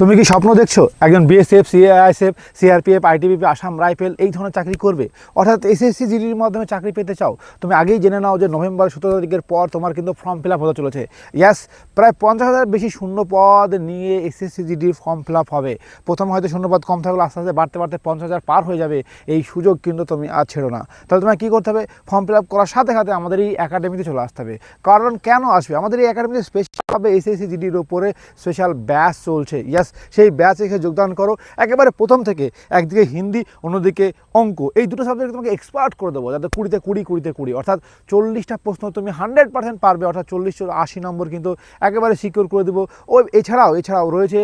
তুমি কি স্বপ্ন দেখছ? একজন BSF CISF CRPF ITBP Assam rifle এই ধরনের চাকরি করবে। অর্থাৎ এসএসসি জিডির মাধ্যমে চাকরি পেতে চাও। তুমি আগেই জেনে নাও যে নভেম্বর সতেরো তারিখের পর তোমার কিন্তু ফর্ম ফিল আপ হতে চলেছে। ইয়াস প্রায় পঞ্চাশ হাজার বেশি শূন্য পদ নিয়ে এসএসসি জিডির ফর্ম ফিল আপ হবে। প্রথম হয়তো শূন্য পদ কম থাকলে আস্তে আস্তে বাড়তে বাড়তে পঞ্চাশ হাজার পার হয়ে যাবে। এই সুযোগ কিন্তু তুমি আর ছেড়ো না। তাহলে তোমায় কী করতে হবে? ফর্ম ফিল আপ করার সাথে সাথে আমাদের এই একাডেমিতে চলে আসতে হবে। কারণ কেন আসবে? আমাদের এই একাডেমিতে স্পেশালভাবে এসএসসি জিডির ওপরে স্পেশাল ব্যাচ চলছে। ইয়াস সেই ব্যাচে এসে যোগদান করো। একেবারে প্রথম থেকে একদিকে হিন্দি, অন্যদিকে অঙ্ক। এই দুটো সাবজেক্ট তোমাকে এক্সপার্ট করে দেবো, যাতে কুড়িতে কুড়ি কুড়িতে কুড়ি। অর্থাৎ চল্লিশটা প্রশ্ন তুমি হান্ড্রেড পার্সেন্ট পারবে, অর্থাৎ চল্লিশ আশি নম্বর কিন্তু একেবারে সিকিউর করে দেবো। ও, এছাড়াও এছাড়াও রয়েছে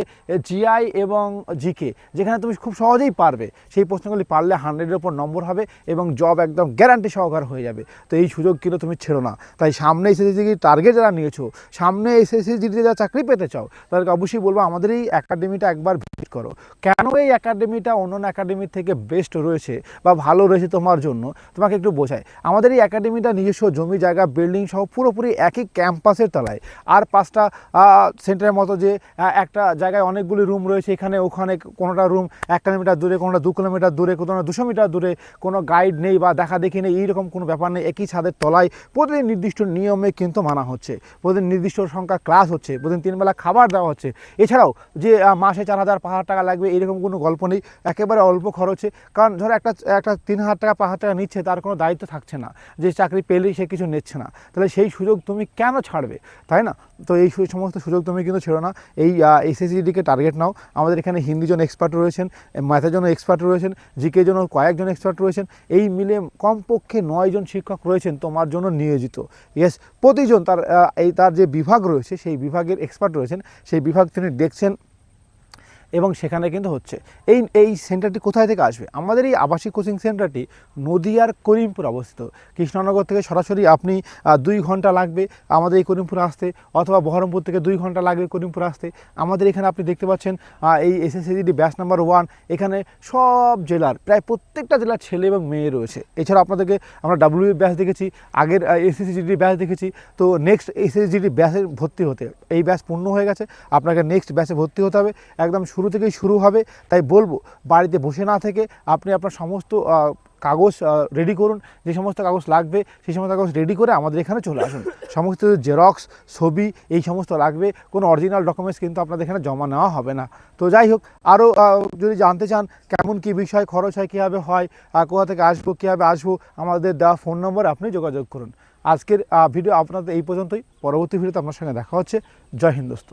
জিআই এবং জিকে যেখানে তুমি খুব সহজেই পারবে। সেই প্রশ্নগুলি পারলে হান্ড্রেডের ওপর নম্বর হবে এবং জব একদম গ্যারান্টি সহকার হয়ে যাবে। তো এই সুযোগ কিন্তু তুমি ছেড়ো না। তাই সামনে এসএসসি টার্গেট যারা নিয়েছো, সামনে এসএসসি যারা চাকরি পেতে চাও, তাদেরকে অবশ্যই বলব আমাদের এই একাডেমিটা একবার ভিজিট করো। কেন এই একাডেমিটা অন্যান্য একাডেমির থেকে বেস্ট রয়েছে বা ভালো রয়েছে তোমার জন্য? তোমাকে একটু বোঝায় আমাদের এই একাডেমিটা নিজস্ব জমি, জায়গা বিল্ডিং সহ পুরোপুরি একই ক্যাম্পাসের তলায়। আর পাঁচটা সেন্টারের মতো যে একটা জায়গায় অনেকগুলি রুম রয়েছে। এখানে, ওখানে কোনোটা রুম এক কিলোমিটার দূরে, কোনোটা দু কিলোমিটার দূরে, কোনোটা দুশো মিটার দূরে। কোনো গাইড নেই বা দেখা দেখি নেই, এইরকম কোনো ব্যাপার নেই। একই ছাদের তলায় প্রতিদিন নির্দিষ্ট নিয়মে কিন্তু মানা হচ্ছে। প্রতিদিন নির্দিষ্ট সংখ্যা ক্লাস হচ্ছে। প্রতিদিন তিনবেলা খাবার দেওয়া হচ্ছে। এছাড়াও যে মাসে চার হাজার, পাঁচ টাকা লাগবে, এরকম কোনো গল্প নেই। একেবারে অল্প খরচে। কারণ ধরো একটা একটা তিন হাজার টাকা, পাঁচ হাজার টাকা নিচ্ছে, তার কোনো দায়িত্ব থাকছে না। যে চাকরি পেলেই সে কিছু নিচ্ছে না। তাহলে সেই সুযোগ তুমি কেন ছাড়বে? তাই না? তো এই সমস্ত সুযোগ তুমি কিন্তু ছেড়ো না। এই এসএসজিডিকে টার্গেট নাও। আমাদের এখানে হিন্দি জন এক্সপার্ট রয়েছেন ম্যাথের জন্য এক্সপার্ট রয়েছেন জিকে জন্য কয়েকজন এক্সপার্ট রয়েছেন। এই মিলে কমপক্ষে নয়জন শিক্ষক রয়েছেন তোমার জন্য নিয়োজিত। ইয়েস প্রতিজন তার এই তার যে বিভাগ রয়েছে, সেই বিভাগের এক্সপার্ট রয়েছেন। সেই বিভাগ তিনি দেখছেন। এবং সেখানে কিন্তু হচ্ছে। এই এই সেন্টারটি কোথায় থেকে আসবে? আমাদের এই আবাসিক কোচিং সেন্টারটি নদিয়ার করিমপুর অবস্থিত। কৃষ্ণনগর থেকে সরাসরি আপনি দুই ঘণ্টা লাগবে আমাদের এই করিমপুর আসতে, অথবা বহরমপুর থেকে দুই ঘণ্টা লাগবে করিমপুর আসতে। আমাদের এখানে আপনি দেখতে পাচ্ছেন এই এসএসসিডি ব্যাচ নাম্বার ওয়ান। এখানে সব জেলার, প্রায় প্রত্যেকটা জেলার ছেলে এবং মেয়ে রয়েছে। এছাড়া আপনাদেরকে আমরা ডাব্লিউ ব্যাচ দেখেছি, আগের এসএসসিডি ব্যাচ দেখেছি। তো নেক্সট এসএসজিডি ব্যাচে ভর্তি হতে, এই ব্যাচ পূর্ণ হয়ে গেছে। আপনাকে নেক্সট ব্যাচে ভর্তি হতে হবে। একদম শুরু থেকেই শুরু হবে, তাই বলব, বাড়িতে বসে না থেকে আপনি আপনার সমস্ত কাগজ রেডি করুন। যে সমস্ত কাগজ লাগবে, সেই সমস্ত কাগজ রেডি করে আমাদের এখানে চলে আসুন। সমস্ত জেরক্স ছবি, এই সমস্ত লাগবে, কোনো অরিজিনাল ডকুমেন্টস কিন্তু আপনাদের এখানে জমা নেওয়া হবে না। তো যাই হোক, আরও যদি জানতে চান কেমন কী বিষয়, খরচ হয়, কীভাবে হয় কোথা থেকে আসব, কীভাবে আসব, আমাদের দেওয়া ফোন নম্বর আপনি যোগাযোগ করুন। আজকের ভিডিও আপনাদের এই পর্যন্তই। পরবর্তী ভিডিওতে আপনার সঙ্গে দেখা হচ্ছে। জয় হিন্দ দোস্ত।